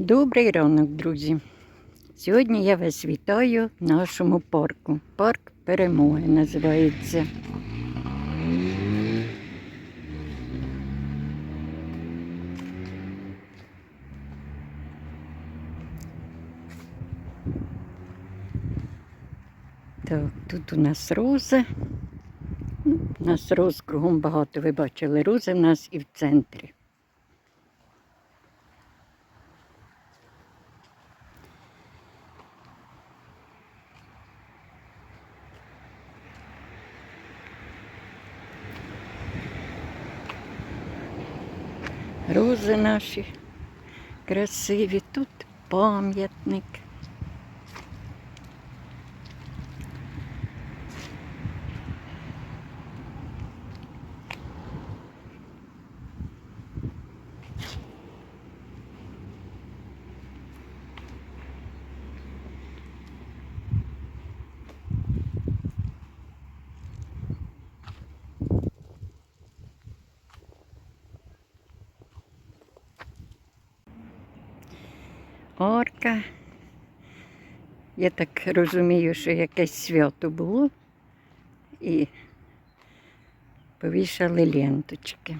Добрий ранок, друзі. Сьогодні я вас вітаю в нашому парку. Парк перемоги називається. Так, тут у нас рози. Ну, У нас роз кругом багато, ви бачили, рози в нас і в центрі. Рози наші красиві, тут пам'ятник. Орка. Я так розумію, що якесь свято було і повішали ленточки.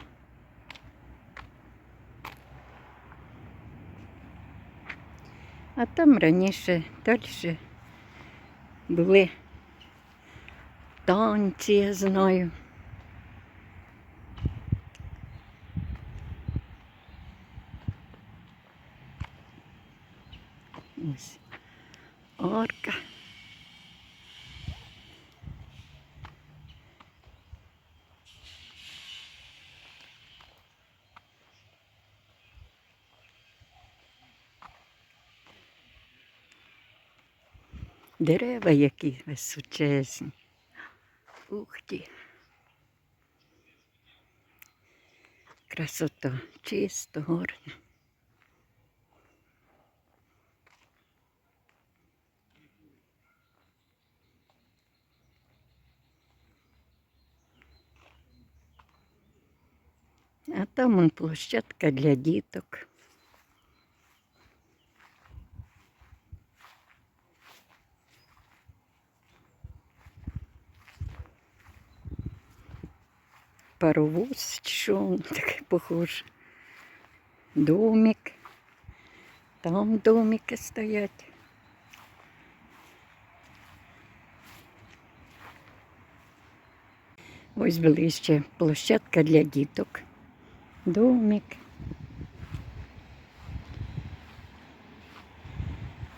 А там раніше далі були танці, я знаю. Ось орка. Дерева які височезні. Ух ти. Красота, чисто, гарно. А там он площадка для діток. Паровоз, що он таке похоже. Домик. Там домики стоять. Ось ближче площадка для діток. Домик.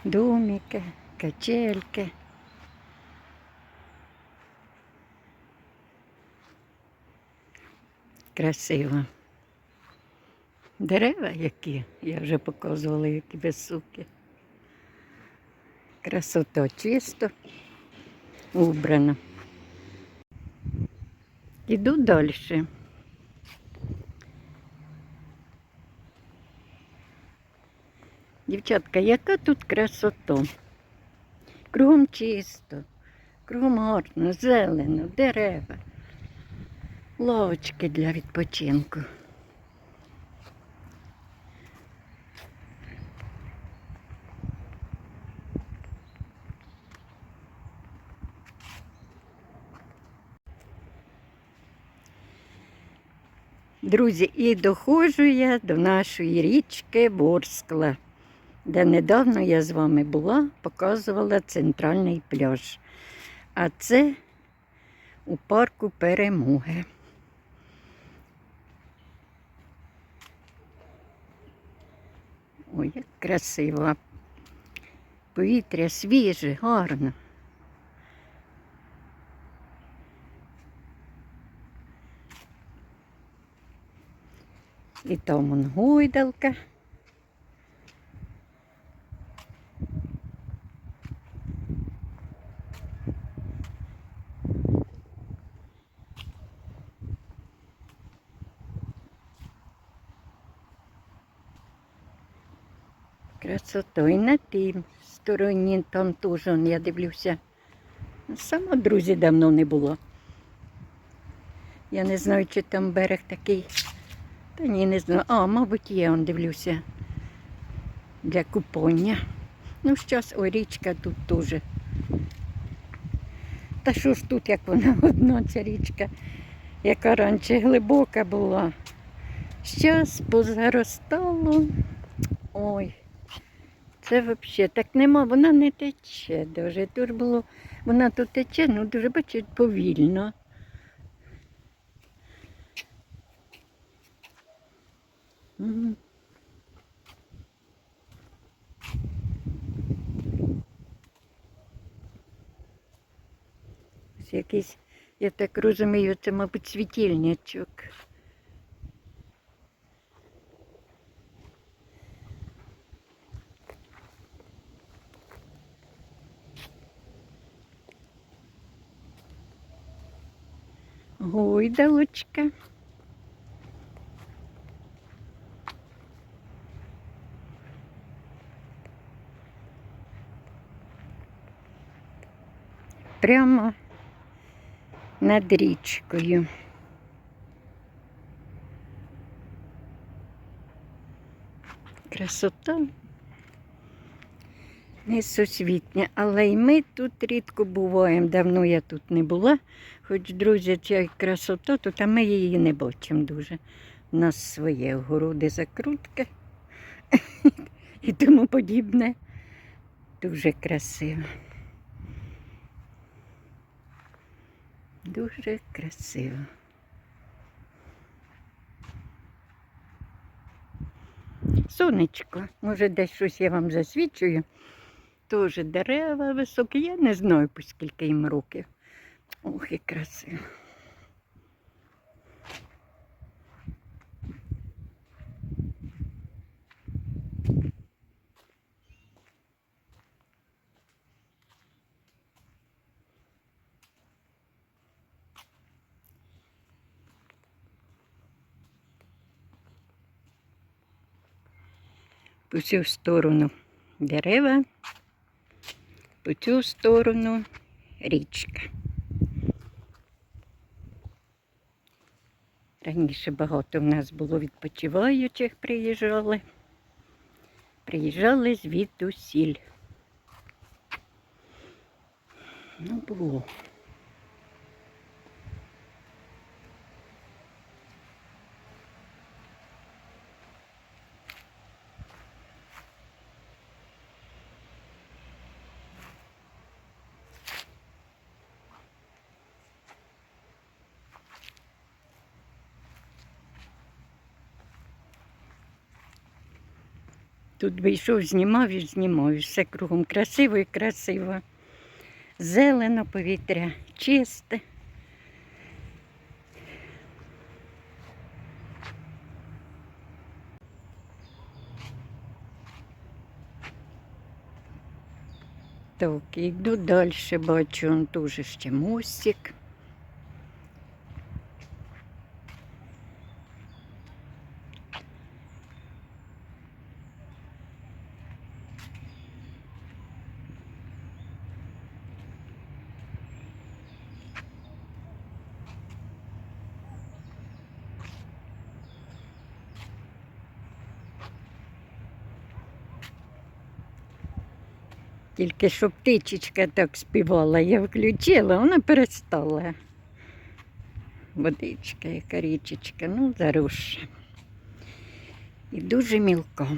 Домики, качельки. Красиво. Дерева які, я вже показувала, які високі. Красота чисто, убрано. Іду далі. Дівчатка, яка тут красота? Кругом чисто, кругом гарно, зелено, дерева, лавочки для відпочинку. Друзі, і доходжу я до нашої річки Борскла, де недавно я з вами була, показувала центральний пляж. А це у парку перемоги. Ой, як красиво. Повітря свіже, гарно. І там он гойдалка. Красота. І на тій стороні там теж, я дивлюся. Сама друзі давно не було. Я не знаю, чи там берег такий. Та ні, не знаю. А, мабуть, є, он дивлюся. для купання. Ну, зараз о, річка тут теж. Та що ж тут, як вона одна, ця річка, яка раніше глибока була. Зараз позаростало. Ой, це взагалі так нема, вона не тече дуже. Тут було, вона тут тече, ну дуже бачить повільно. Ось Якийсь, я так розумію, це, мабуть, світильничок. Гойдалочка. Прямо над річкою. Красота несусвітня, але й ми тут рідко буваємо. Давно я тут не була. Хоч, друзі, ця красота, то та ми її не бачимо дуже. У нас своє огороди закрутки і тому подібне. Дуже красиво. Дуже красиво. Сонечко, може десь щось я вам засвічую. Теж дерева високі, я не знаю, по скільки їм років. Ох, і красиво. По цю сторону дерева, по цю сторону річка. Раніше багато в нас було відпочиваючих, приїжджали. Приїжджали звідусіль. Ну, було. Тут вийшов, знімав і знімав. Все кругом красиво і красиво. Зелено повітря, чисте. Так, йду далі, бачу, он дуже ще мостик. Тільки що птичечка так співала, я включила, вона перестала. Водичка, яка річечка, ну, заросша. І дуже мілка.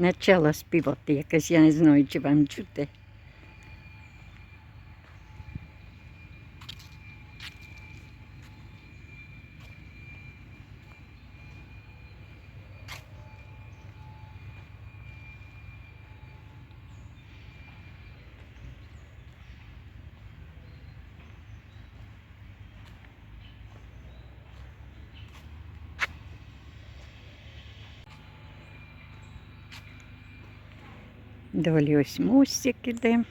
Почала співати якась, я не знаю, чи вам чути. Далі ось мостик іде.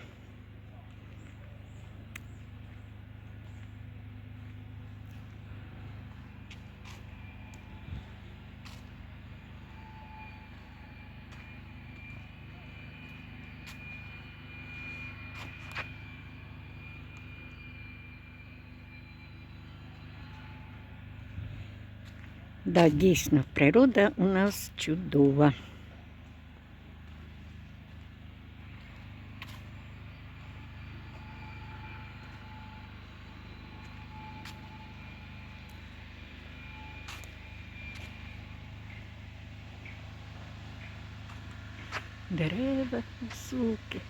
Да, дійсно, природа у нас чудова. Дерева, суки.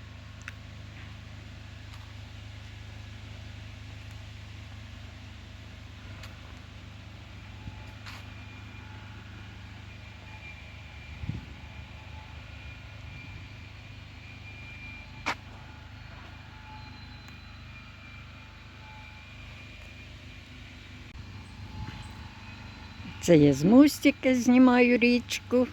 Це я з мостика знімаю річку.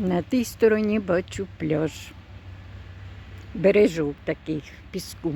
На тій стороні бачу пляж. Бережок такий в піску.